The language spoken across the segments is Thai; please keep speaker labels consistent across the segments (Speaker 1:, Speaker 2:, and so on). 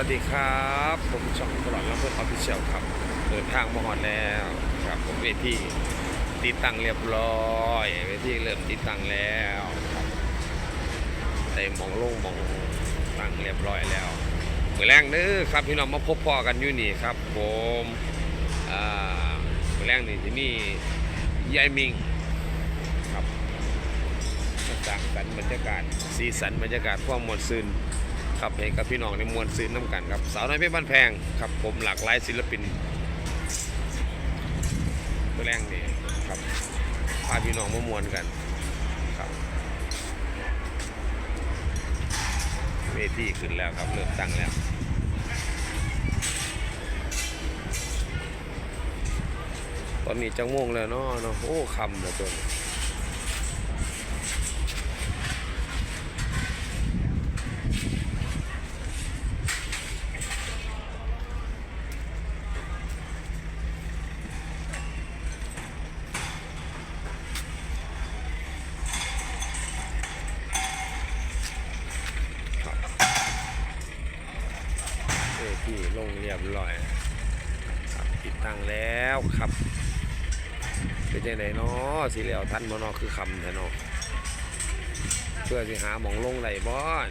Speaker 1: วัสดีครับ ผมช่องตลอดลำเพื่อนออฟฟิเชียลครับเดินทางมาฮอดแล้วครับผมเวทีติดตั้งเรียบร้อยเวทีเริ่มติดตั้งแล้วครับได้หมองลงหมองตั้งเรียบร้อยแล้วมือแรงเด้อครับพี่น้องมาพบพ่อกันอยู่นี่ครับ ผมอ่ามือแรงนี่ที่นี่ยายมิงครับมาจากสรรค์บรรยากาศสีสันบรรยากาศความมวลซึน ครับเพลงกับพี่น้องในมวลซื้อน้ำกันครับสาวน้อยเพชรบ้านแพงครับผมหลากหลายศิลปินตัวแรงนี่ครับพาพี่น้องมามวนกันครับเวทีขึ้นแล้วครับเริ่มตั้งแล้วตอนนี้จังโมงแล้วเนาะเนาะโอ้คำแล้วตัวนี้ ทีลงเรียบร้อยครับติดตั้งแล้วครับ เป็นยังไงเนาะสีเหลียวทันบ่เนาะคือคำแท้เนาะเพื่อสิหาหมองลงไหลบ่อน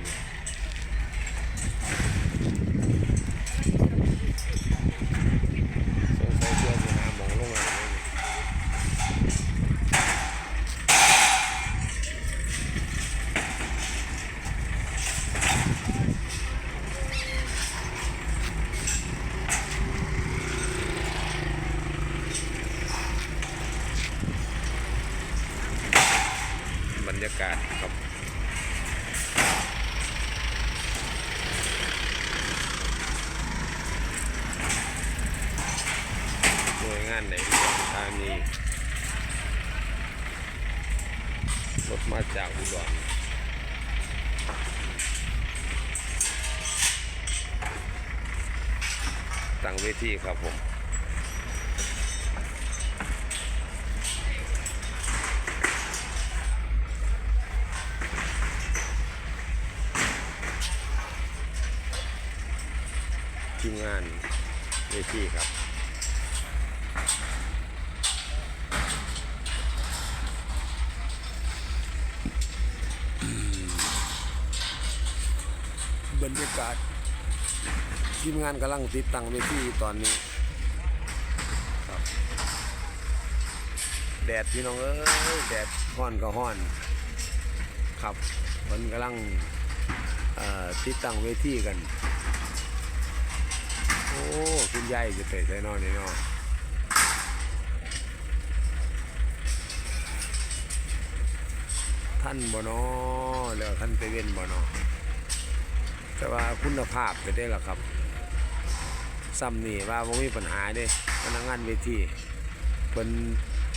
Speaker 1: สงสัยเพื่อสิหาหมองลงไหลบ่บ รยากาศครับหน่วยงานไหนอุดรธานีรถมาจากอุดรตั้งเวทีครับผม มงานเวทีครับบรรยากาศทีมงานกำลังติดตั้งเวทีตอนนี้ครับแดดพี่น้องเอ้ยแดดห้อนก็ห้อน ครับมันกำลังติดตั้งเวทีกัน โอ้คุณยายจะเตะใส่นอนนี่นาะท่านบ่นอแล้วท่านไปเว้นบ่นอแต่ว่าคุณภาพไปได้หรอครับซ้ำนี่ว่าบ่มีปัญหาเด้พนักงานเวทีเพิ่น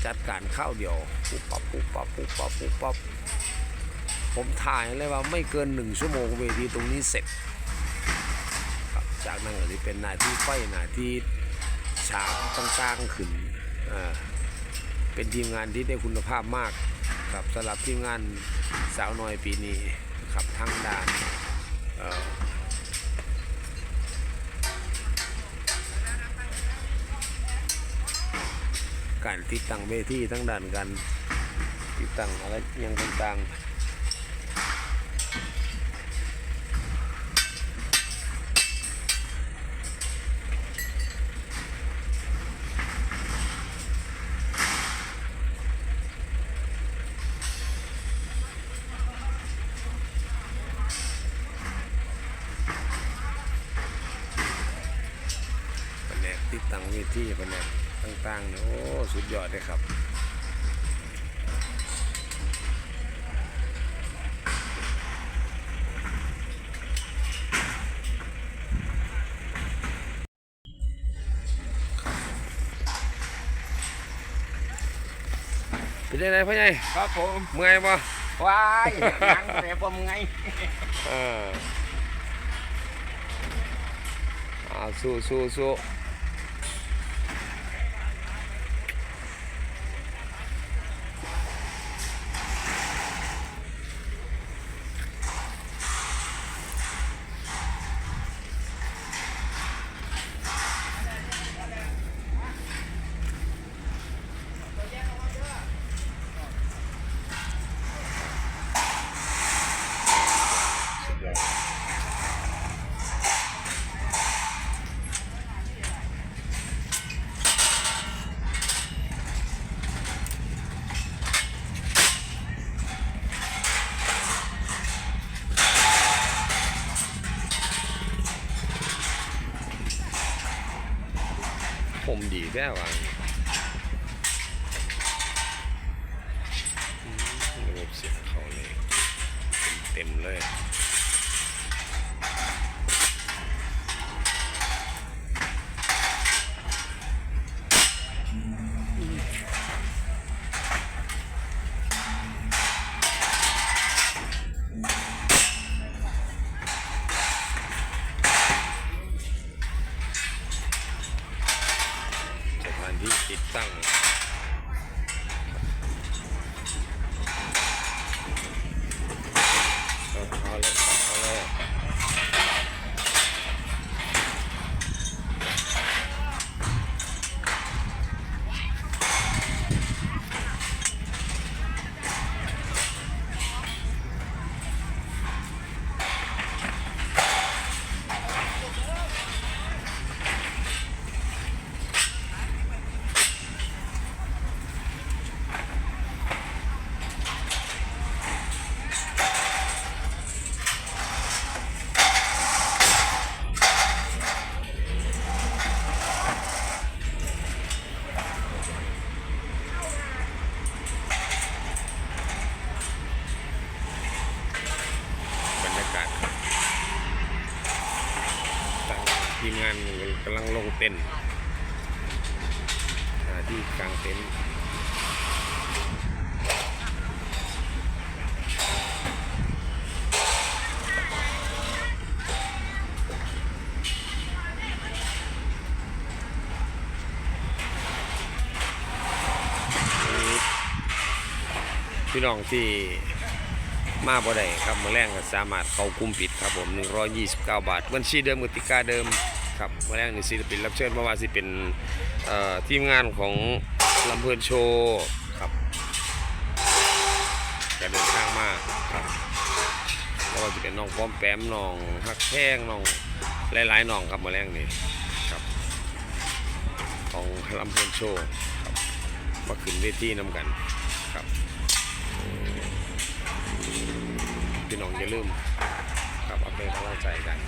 Speaker 1: จัดการข้าวเดียวปุ๊บปั๊บปุ๊บปั๊บปุ๊บปั๊บปุ๊บปั๊บผมถ่ายเลยว่าไม่เกินหนึ่งชั่วโมงเวทีตรงนี้เสร็จากนั้นก็จะเป็นหน้าที่ไฟหน้าที่ฉากต่างๆขึ้นอ่าเป็นทีมงานที่ได้คุณภาพมากครับสำหรับทีมงานสาวน้อยปีนี้ครับทั้งด้านเอ่อการติดตั้งเวทีทั้งด้านการติดตั้งอะไรยังต่างๆ ติดตั้งเวทีแผนกต่างๆเนี่ยโอ้สุดยอดเลยครับเป็นยังไงพ่อใหญ่
Speaker 2: ครับผม
Speaker 1: เมื่อยปะ
Speaker 2: ว้ายยังแต่ผมไง
Speaker 1: เอออ่าสู้สู้สู้ แท้ว่ะระบบเสียงเขาเลยเต็มเลย งเต็นท์ที่กลางเต็นท์พี่น้องที่มาบ่ได้ครับมาแรงก็สามารถเข้ากลุ่มปิดครับผม 129 บาท บัญชีเดิมกติกาเดิม ครับมาแรงนี่ศิลปินรับเชิญเมาว่าสิเป็นทีมงานของลำเพลินโชว์ครับก็เดินทางมากครับแล้วก็จะเป็นน้องป้อมแปมน้องฮักแพงน้องหลายๆน้องครับมาแรงนี่ครับ ของลำเพลินโชว์ครับมาขึ้นเวทีนำกันครับพี่น้องอย่าลืมครับเอาเป็นกำลังใจกัน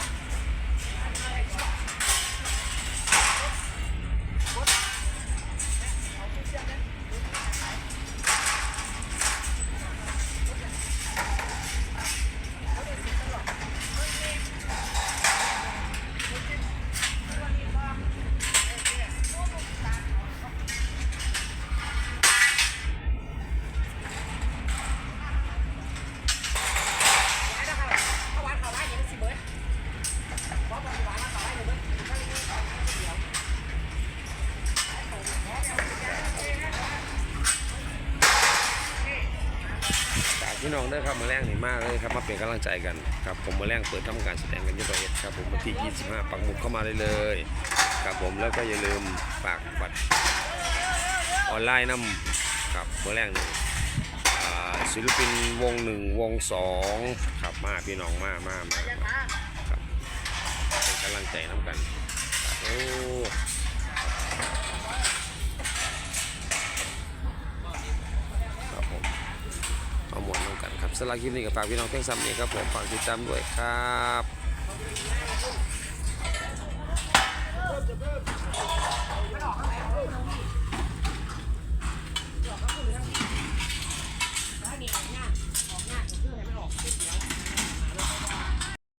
Speaker 1: พี่น้องเด้อครับมาแรงนี่มากเลยครับมาเป็นกำลังใจกันครับผมมาแรงเปิดทำการแสดงกันที่ประเทศครับผมวันที่ 25 ปักหมุดเข้ามาได้เลยครับผมแล้วก็อย่าลืมฝากบัตรออนไลน์นำครับมาแรงนี่ศิลปินวงหนึ่งวงสองครับมาพี่น้องมามามามาครับเป็นกำลังใจน้ำกันโอ้ มดลงกันครับสำหรับคลิปนี้กับฝากพี่น้องเพียงซ้ำนี้ครับผมฝากติดตามด้วยครับ